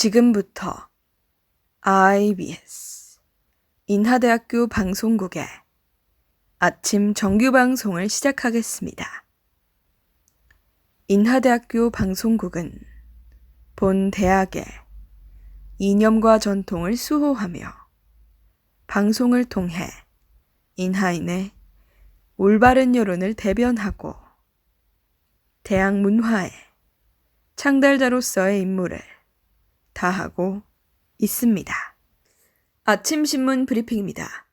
지금부터 IBS 인하대학교 방송국의 아침 정규 방송을 시작하겠습니다. 인하대학교 방송국은 본 대학의 이념과 전통을 수호하며 방송을 통해 인하인의 올바른 여론을 대변하고 대학 문화의 창달자로서의 임무를 다하고 있습니다. 아침 신문 브리핑입니다.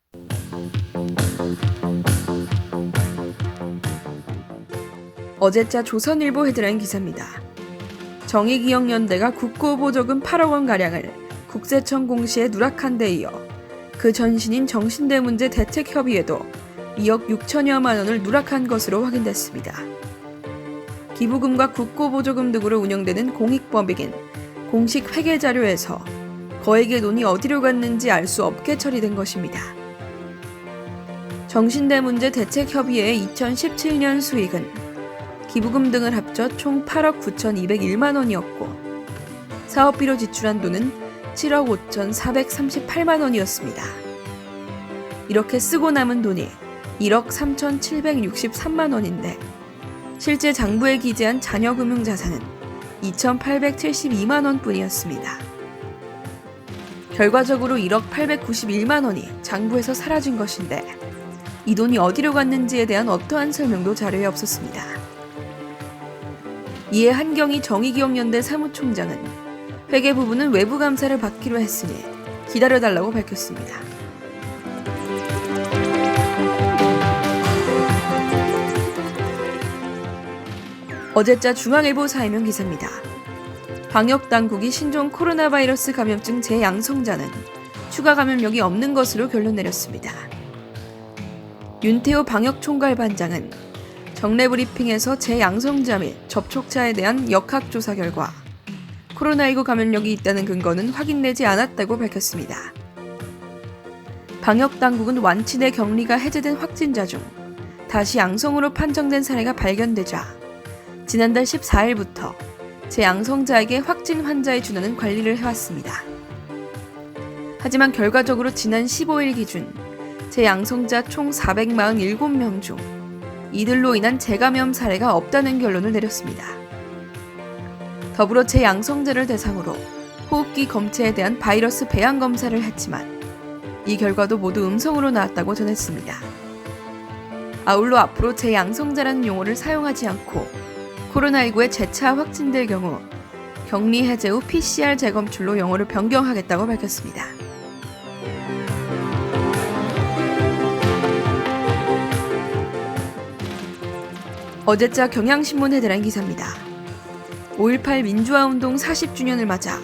어제자 조선일보 헤드라인 기사입니다. 정의기억연대가 국고보조금 8억 원 가량을 국세청 공시에 누락한 데 이어 그 전신인 정신대 문제 대책협의회도 2억 6천여만 원을 누락한 것으로 확인됐습니다. 기부금과 국고보조금 등으로 운영되는 공익법익인 공식 회계 자료에서 거액의 돈이 어디로 갔는지 알 수 없게 처리된 것입니다. 정신대 문제 대책협의회의 2017년 수익은 기부금 등을 합쳐 총 8억 9,201만 원이었고 사업비로 지출한 돈은 7억 5,438만 원이었습니다. 이렇게 쓰고 남은 돈이 1억 3,763만 원인데 실제 장부에 기재한 자녀금융 자산은 2,872만 원 뿐이었습니다. 결과적으로 1억 891만 원이 장부에서 사라진 것인데 이 돈이 어디로 갔는지에 대한 어떠한 설명도 자료에 없었습니다. 이에 한경희 정의기억연대 사무총장은 회계 부분은 외부 감사를 받기로 했으니 기다려달라고 밝혔습니다. 어제자 중앙일보 사회면 기사입니다. 방역 당국이 신종 코로나 바이러스 감염증 재양성자는 추가 감염력이 없는 것으로 결론 내렸습니다. 윤태호 방역총괄반장은 정례 브리핑에서 재양성자 및 접촉자에 대한 역학조사 결과 코로나19 감염력이 있다는 근거는 확인되지 않았다고 밝혔습니다. 방역 당국은 완치 내 격리가 해제된 확진자 중 다시 양성으로 판정된 사례가 발견되자 지난달 14일부터 재양성자에게 확진 환자의 준하는 관리를 해왔습니다. 하지만 결과적으로 지난 15일 기준 재양성자 총 447명 중 이들로 인한 재감염 사례가 없다는 결론을 내렸습니다. 더불어 재양성자를 대상으로 호흡기 검체에 대한 바이러스 배양 검사를 했지만 이 결과도 모두 음성으로 나왔다고 전했습니다. 아울러 앞으로 재양성자라는 용어를 사용하지 않고 코로나19에 재차 확진될 경우 격리 해제 후 PCR 재검출로 영어를 변경하겠다고 밝혔습니다. 어제자 경향신문 헤드라인 기사입니다. 5.18 민주화운동 40주년을 맞아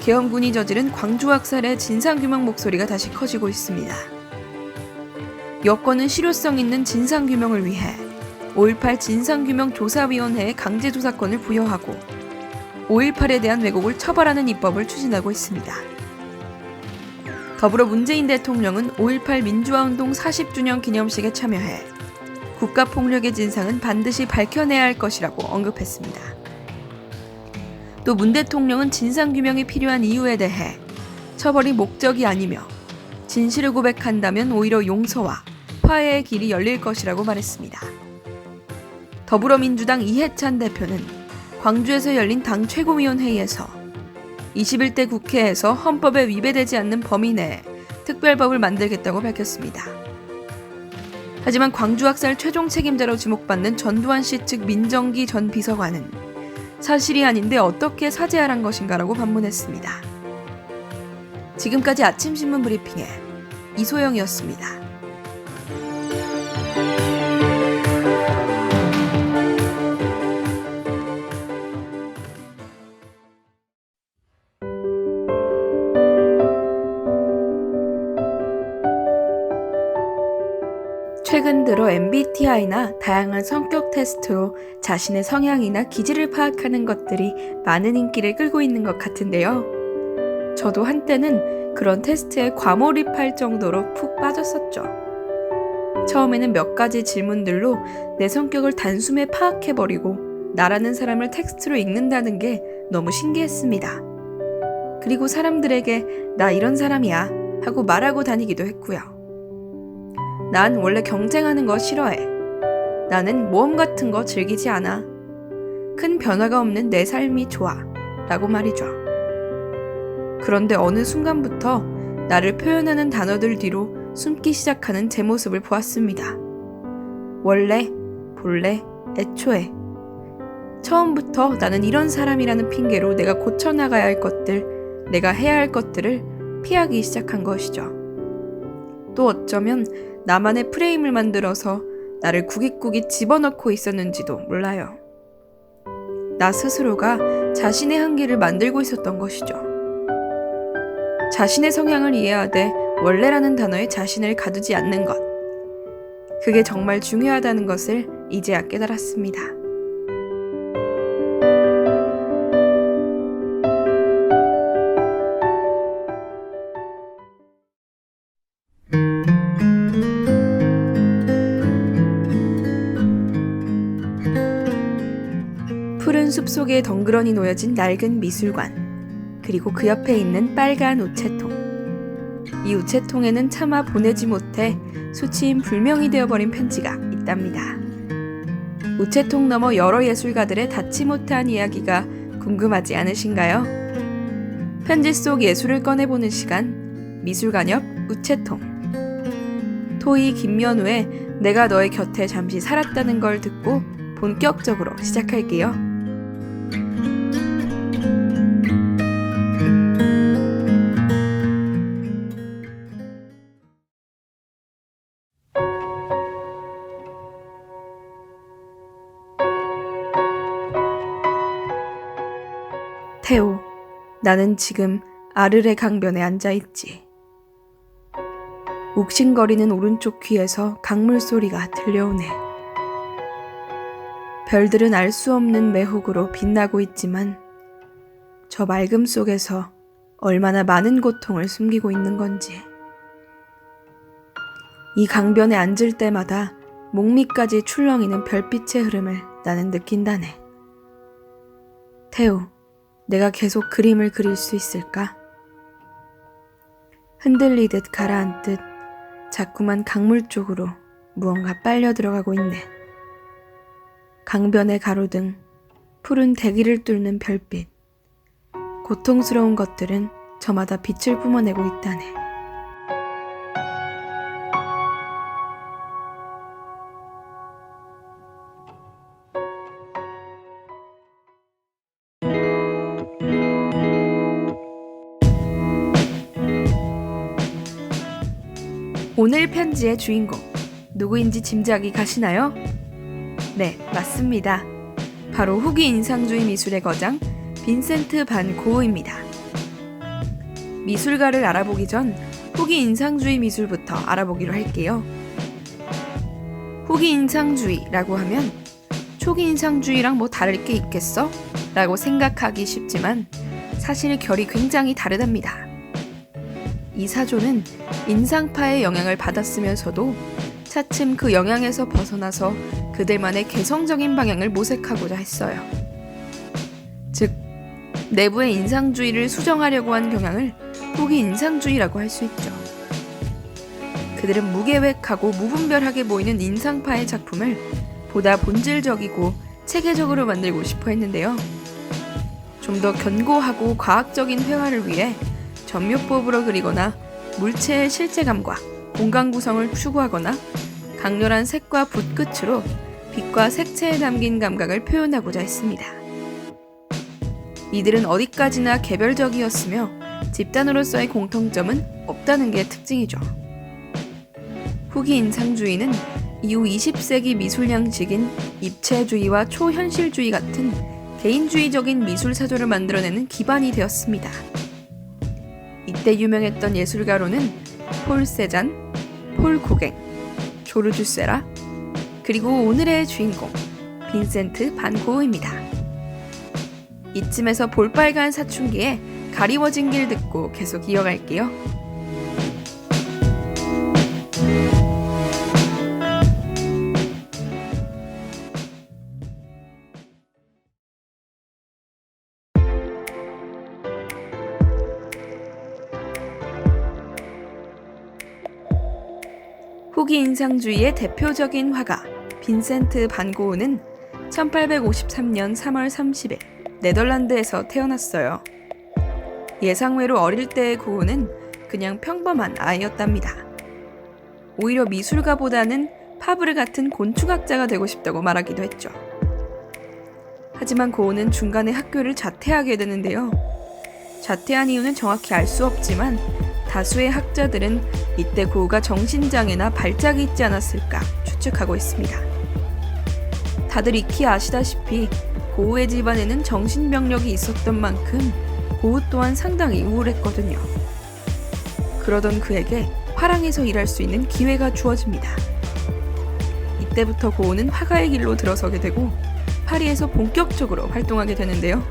계엄군이 저지른 광주 학살의 진상규명 목소리가 다시 커지고 있습니다. 여권은 실효성 있는 진상규명을 위해 5.18 진상규명조사위원회에 강제조사권을 부여하고 5.18에 대한 왜곡을 처벌하는 입법을 추진하고 있습니다. 더불어 문재인 대통령은 5.18 민주화운동 40주년 기념식에 참여해 국가폭력의 진상은 반드시 밝혀내야 할 것이라고 언급했습니다. 또 문 대통령은 진상규명이 필요한 이유에 대해 처벌이 목적이 아니며 진실을 고백한다면 오히려 용서와 화해의 길이 열릴 것이라고 말했습니다. 더불어민주당 이해찬 대표는 광주에서 열린 당 최고위원회의에서 21대 국회에서 헌법에 위배되지 않는 범위 내에 특별법을 만들겠다고 밝혔습니다. 하지만 광주 학살 최종 책임자로 지목받는 전두환 씨 측 민정기 전 비서관은 사실이 아닌데 어떻게 사죄하란 것인가라고 반문했습니다. 지금까지 아침 신문 브리핑에 이소영이었습니다. 들어 MBTI나 다양한 성격 테스트로 자신의 성향이나 기질을 파악하는 것들이 많은 인기를 끌고 있는 것 같은데요. 저도 한때는 그런 테스트에 과몰입할 정도로 푹 빠졌었죠. 처음에는 몇 가지 질문들로 내 성격을 단숨에 파악해버리고 나라는 사람을 텍스트로 읽는다는 게 너무 신기했습니다. 그리고 사람들에게 나 이런 사람이야 하고 말하고 다니기도 했고요. 난 원래 경쟁하는 거 싫어해. 나는 모험 같은 거 즐기지 않아. 큰 변화가 없는 내 삶이 좋아. 라고 말이죠. 그런데 어느 순간부터 나를 표현하는 단어들 뒤로 숨기 시작하는 제 모습을 보았습니다. 원래, 본래, 애초에. 처음부터 나는 이런 사람이라는 핑계로 내가 고쳐나가야 할 것들, 내가 해야 할 것들을 피하기 시작한 것이죠. 또 어쩌면 나만의 프레임을 만들어서 나를 구깃구깃 집어넣고 있었는지도 몰라요. 나 스스로가 자신의 한계를 만들고 있었던 것이죠. 자신의 성향을 이해하되 원래라는 단어에 자신을 가두지 않는 것. 그게 정말 중요하다는 것을 이제야 깨달았습니다. 숲 속에 덩그러니 놓여진 낡은 미술관, 그리고 그 옆에 있는 빨간 우체통. 이 우체통에는 차마 보내지 못해 수치인 불명이 되어버린 편지가 있답니다. 우체통 너머 여러 예술가들의 닿지 못한 이야기가 궁금하지 않으신가요? 편지 속 예술을 꺼내보는 시간, 미술관 옆 우체통. 토이 김면우의 내가 너의 곁에 잠시 살았다는 걸 듣고 본격적으로 시작할게요. 태호, 나는 지금 아르레 강변에 앉아있지. 욱신거리는 오른쪽 귀에서 강물 소리가 들려오네. 별들은 알 수 없는 매혹으로 빛나고 있지만 저 맑음 속에서 얼마나 많은 고통을 숨기고 있는 건지. 이 강변에 앉을 때마다 목 밑까지 출렁이는 별빛의 흐름을 나는 느낀다네. 태우, 내가 계속 그림을 그릴 수 있을까? 흔들리듯 가라앉듯 자꾸만 강물 쪽으로 무언가 빨려 들어가고 있네. 강변의 가로등, 푸른 대기를 뚫는 별빛. 고통스러운 것들은 저마다 빛을 뿜어내고 있다네. 오늘 편지의 주인공 누구인지 짐작이 가시나요? 네, 맞습니다. 바로 후기 인상주의 미술의 거장 빈센트 반 고흐입니다. 미술가를 알아보기 전 후기 인상주의 미술부터 알아보기로 할게요. 후기 인상주의라고 하면 초기 인상주의랑 뭐 다를 게 있겠어? 라고 생각하기 쉽지만 사실 결이 굉장히 다르답니다. 이 사조는 인상파의 영향을 받았으면서도 차츰 그 영향에서 벗어나서 그들만의 개성적인 방향을 모색하고자 했어요. 즉, 내부의 인상주의를 수정하려고 한 경향을 후기 인상주의라고 할 수 있죠. 그들은 무계획하고 무분별하게 보이는 인상파의 작품을 보다 본질적이고 체계적으로 만들고 싶어 했는데요. 좀 더 견고하고 과학적인 회화를 위해 전묘법으로 그리거나 물체의 실체감과 공간 구성을 추구하거나 강렬한 색과 붓 끝으로 빛과 색채에 담긴 감각을 표현하고자 했습니다. 이들은 어디까지나 개별적이었으며 집단으로서의 공통점은 없다는 게 특징이죠. 후기 인상주의는 이후 20세기 미술 양식인 입체주의와 초현실주의 같은 개인주의적인 미술 사조를 만들어내는 기반이 되었습니다. 이때 유명했던 예술가로는 폴 세잔, 폴 고갱, 조르주 세라, 그리고 오늘의 주인공 빈센트 반 고흐입니다. 이쯤에서 볼빨간 사춘기에 가리워진 길 듣고 계속 이어갈게요. 후기 인상주의의 대표적인 화가 빈센트 반 고흐는 1853년 3월 30일 네덜란드에서 태어났어요. 예상외로 어릴 때의 고흐는 그냥 평범한 아이였답니다. 오히려 미술가보다는 파브르 같은 곤충학자가 되고 싶다고 말하기도 했죠. 하지만 고흐는 중간에 학교를 자퇴하게 되는데요. 자퇴한 이유는 정확히 알 수 없지만 다수의 학자들은 이때 고흐가 정신장애나 발작이 있지 않았을까 추측하고 있습니다. 다들 익히 아시다시피 고흐의 집안에는 정신병력이 있었던 만큼 고흐 또한 상당히 우울했거든요. 그러던 그에게 화랑에서 일할 수 있는 기회가 주어집니다. 이때부터 고흐는 화가의 길로 들어서게 되고 파리에서 본격적으로 활동하게 되는데요.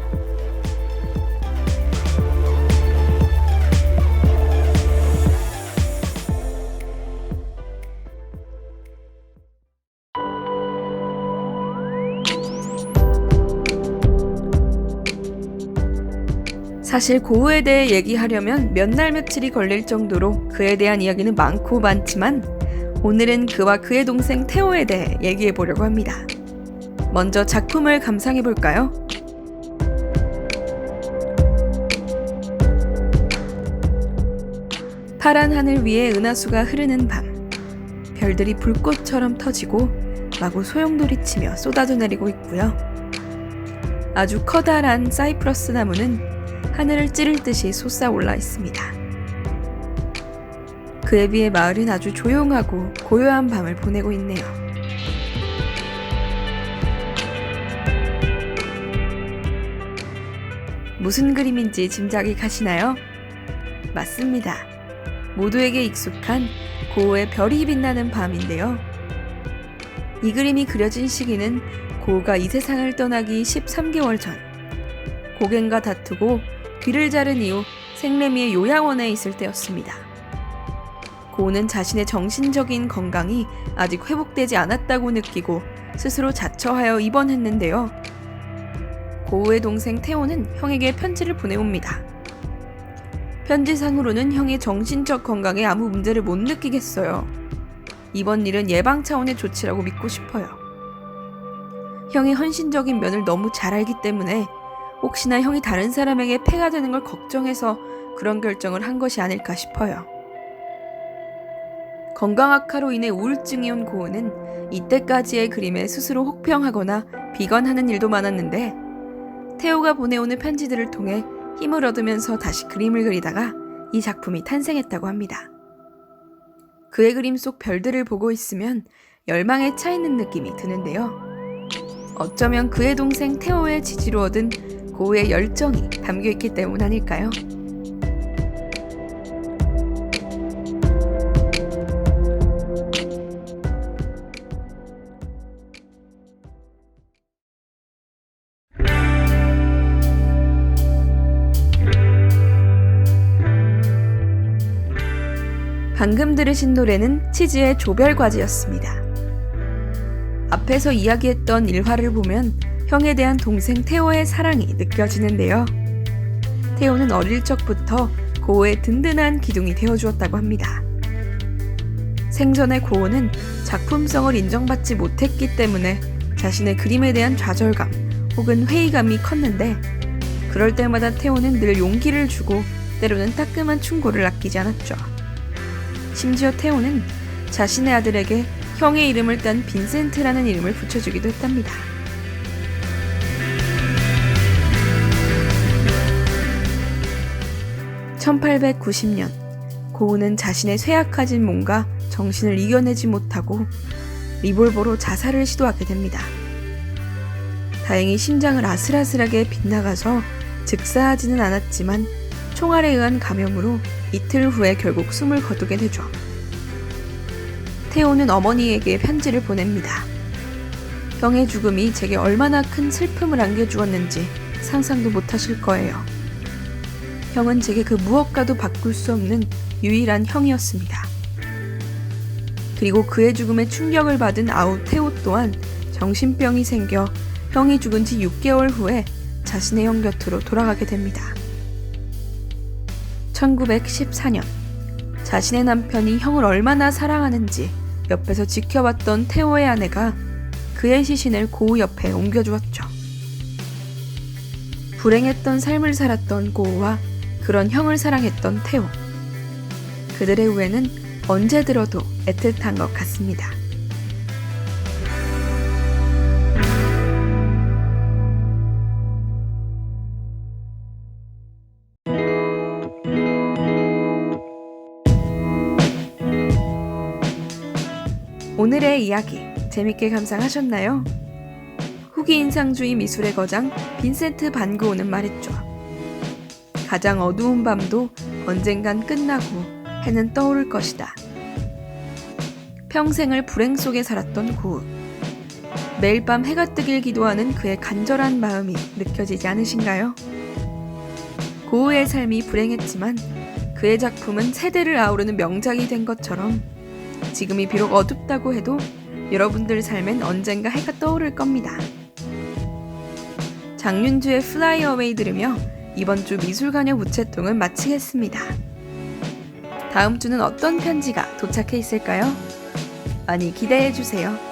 사실 고흐에 대해 얘기하려면 몇 날 며칠이 걸릴 정도로 그에 대한 이야기는 많고 많지만 오늘은 그와 그의 동생 테오에 대해 얘기해 보려고 합니다. 먼저 작품을 감상해 볼까요? 파란 하늘 위에 은하수가 흐르는 밤. 별들이 불꽃처럼 터지고 마구 소용돌이 치며 쏟아져 내리고 있고요. 아주 커다란 사이프러스 나무는 하늘을 찌를 듯이 솟아올라 있습니다. 그에 비해 마을은 아주 조용하고 고요한 밤을 보내고 있네요. 무슨 그림인지 짐작이 가시나요? 맞습니다. 모두에게 익숙한 고우의 별이 빛나는 밤인데요. 이 그림이 그려진 시기는 고우가 이 세상을 떠나기 13개월 전, 고갱과 다투고 귀를 자른 이후 생레미의 요양원에 있을 때였습니다. 고우는 자신의 정신적인 건강이 아직 회복되지 않았다고 느끼고 스스로 자처하여 입원했는데요. 고우의 동생 태호는 형에게 편지를 보내옵니다. 편지상으로는 형의 정신적 건강에 아무 문제를 못 느끼겠어요. 이번 일은 예방 차원의 조치라고 믿고 싶어요. 형의 헌신적인 면을 너무 잘 알기 때문에 혹시나 형이 다른 사람에게 폐가 되는 걸 걱정해서 그런 결정을 한 것이 아닐까 싶어요. 건강 악화로 인해 우울증이 온 고은은 이때까지의 그림에 스스로 혹평하거나 비관하는 일도 많았는데 테오가 보내오는 편지들을 통해 힘을 얻으면서 다시 그림을 그리다가 이 작품이 탄생했다고 합니다. 그의 그림 속 별들을 보고 있으면 열망에 차 있는 느낌이 드는데요. 어쩌면 그의 동생 테오의 지지로 얻은 고우의 열정이 담겨 있기 때문 아닐까요? 방금 들으신 노래는 치즈의 조별과제였습니다. 앞에서 이야기했던 일화를 보면 형에 대한 동생 테오의 사랑이 느껴지는데요. 테오는 어릴 적부터 고우의 든든한 기둥이 되어주었다고 합니다. 생전에 고우는 작품성을 인정받지 못했기 때문에 자신의 그림에 대한 좌절감 혹은 회의감이 컸는데 그럴 때마다 테오는 늘 용기를 주고 때로는 따끔한 충고를 아끼지 않았죠. 심지어 테오는 자신의 아들에게 형의 이름을 딴 빈센트라는 이름을 붙여주기도 했답니다. (1890년) 고우는 자신의 쇠약해진 몸과 정신을 이겨내지 못하고 리볼버로 자살을 시도하게 됩니다. 다행히 심장을 아슬아슬하게 빗나가서 즉사하지는 않았지만 총알에 의한 감염으로 이틀 후에 결국 숨을 거두게 되죠. 태호는 어머니에게 편지를 보냅니다. 형의 죽음이 제게 얼마나 큰 슬픔을 안겨주었는지 상상도 못하실 거예요. 형은 제게 그 무엇과도 바꿀 수 없는 유일한 형이었습니다. 그리고 그의 죽음에 충격을 받은 아우 태호 또한 정신병이 생겨 형이 죽은 지 6개월 후에 자신의 형 곁으로 돌아가게 됩니다. 1914년 자신의 남편이 형을 얼마나 사랑하는지 옆에서 지켜봤던 태호의 아내가 그의 시신을 고우 옆에 옮겨주었죠. 불행했던 삶을 살았던 고우와 그런 형을 사랑했던 태호. 그들의 후회는 언제 들어도 애틋한 것 같습니다. 오늘의 이야기 재밌게 감상하셨나요? 후기 인상주의 미술의 거장 빈센트 반 고흐는 말했죠. 가장 어두운 밤도 언젠간 끝나고 해는 떠오를 것이다. 평생을 불행 속에 살았던 고흐. 매일 밤 해가 뜨길 기도하는 그의 간절한 마음이 느껴지지 않으신가요? 고흐의 삶이 불행했지만 그의 작품은 세대를 아우르는 명작이 된 것처럼 지금이 비록 어둡다고 해도 여러분들 삶엔 언젠가 해가 떠오를 겁니다. 장윤주의 플라이 어웨이 들으며 이번 주 미술관의 우체통을 마치겠습니다. 다음 주는 어떤 편지가 도착해 있을까요? 많이 기대해 주세요.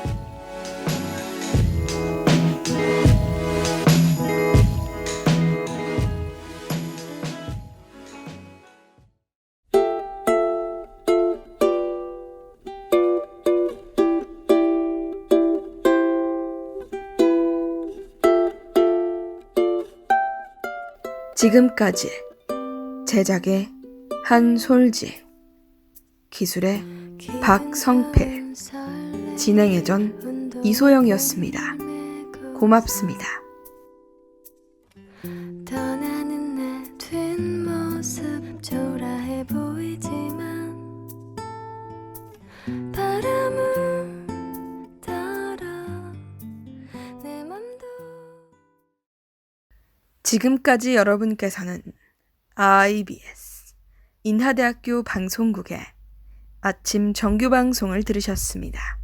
지금까지 제작의 한솔지 기술의 박성필 진행의 전 이소영이었습니다. 고맙습니다. 지금까지 여러분께서는 IBS 인하대학교 방송국의 아침 정규 방송을 들으셨습니다.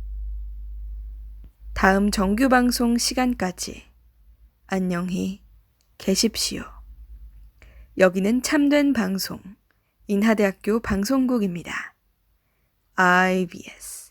다음 정규 방송 시간까지 안녕히 계십시오. 여기는 참된 방송 인하대학교 방송국입니다. IBS